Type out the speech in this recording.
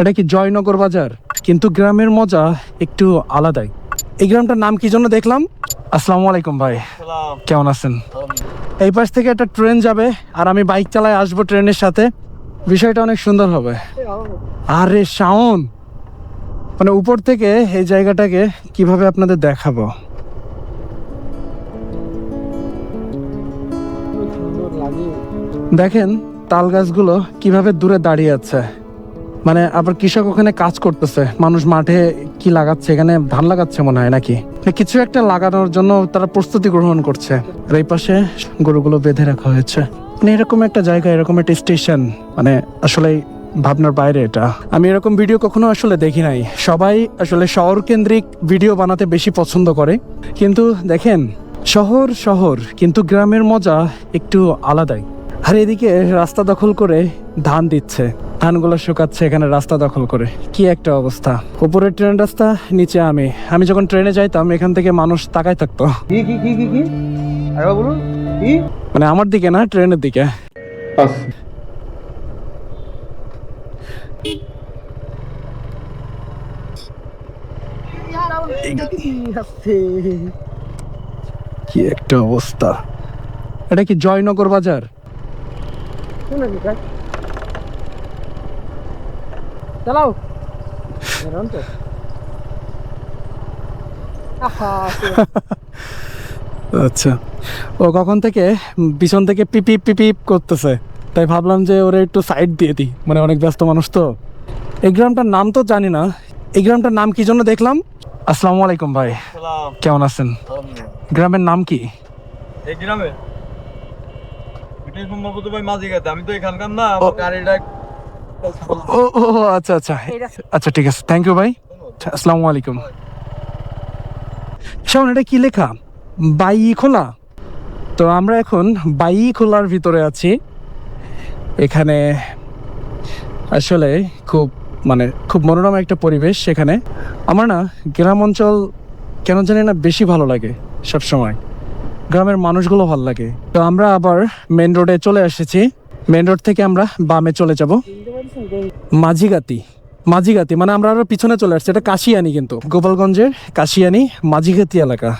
এটা কি জয়নগর বাজার? কিন্তু গ্রামের মজা একটু আলাদাই। এই গ্রামটার নাম কি জন্য দেখলাম? আসসালামু আলাইকুম ভাই। কেমন আছেন? এই পাশ থেকে একটা ট্রেন যাবে আর আমি বাইক চালায় আসব ট্রেনের সাথে। বিষয়টা অনেক সুন্দর হবে। আরে শাওন! মানে উপর থেকে এই জায়গাটাকে কীভাবে আপনাদের দেখাবো? দেখেন তাল গাছগুলো কীভাবে দূরে দাঁড়িয়ে আছে। মানে আবার কৃষক ওখানে কাজ করতেছে। মানুষ মাঠে কি লাগাচ্ছে? এখানে ধান লাগাচ্ছে মনে হয় নাকি? কিছু একটা লাগানোর জন্য তারা প্রস্তুতি গ্রহণ করছে। আর এই পাশে গরুগুলো বেঁধে রাখা হয়েছে। মানে এরকম একটা জায়গা, এরকম একটা স্টেশন। মানে আসলে ভাবনার বাইরে এটা। আমি এরকম ভিডিও কখনো আসলে দেখি নাই। সবাই আসলে শহর কেন্দ্রিক ভিডিও বানাতে বেশি পছন্দ করে। কিন্তু দেখেন, শহর শহর, কিন্তু গ্রামের মজা একটু আলাদাই। আর এদিকে রাস্তা দখল করে ধান দিচ্ছে। ধানগুলো শুকাচ্ছে এখানে রাস্তা দখল করে। কি একটা অবস্থা। উপরে ট্রেন রাস্তা নিচে আমি। আমি যখন ট্রেনে যাইতাম এখান থেকে মানুষ তাকায় থাকতো। কি কি কি কি কি? আরে বলুন কি? মানে আমার দিকে না ট্রেনের দিকে। কি একটা অবস্থা। এটা কি জয়নগর বাজার? চালাও। আচ্ছা। ও কখন থেকে? পিছন থেকে পিপিপ পিপিপ করতেছে। তাই ভাবলাম যে ওরা একটু সাইড দিয়ে দিই। মানে অনেক ব্যস্ত মানুষ তো। এই গ্রামটার নাম তো জানি না। এই গ্রামটার নাম কি জন্য দেখলাম? আসসালামু আলাইকুম ভাই। কেমন আছেন? গ্রামের নাম কি? এই গ্রামে ভাই মাঝি গেছে আমি তো এখানকার না আমার গাড়িটা ও ও ও, আচ্ছা আচ্ছা। আচ্ছা ঠিক আছে। থ্যাংক ইউ ভাই। আচ্ছা, আসসালামু আলাইকুম। শাওন এটা কি লেখা? বাই খোলা? তো আমরা এখন বাই খোলার ভিতরে আছি। এখানে আসলে খুব মানে খুব মনোরম একটা পরিবেশ সেখানে। আমার না গ্রাম অঞ্চল কেন জানি না বেশি ভালো লাগে সব সময় গ্রামের মানুষগুলো ভালো লাগে। তো আমরা আবার মেন রোডে চলে এসেছি। মেন রোড থেকে আমরা বামে চলে যাব। মাঝিগাতি মাঝিগাতি মানে আমরা আরও পিছনে চলে আসছি, এটা কাশিয়ানি কিন্তু। গোপালগঞ্জের কাশিয়ানি মাঝিগাতি এলাকা।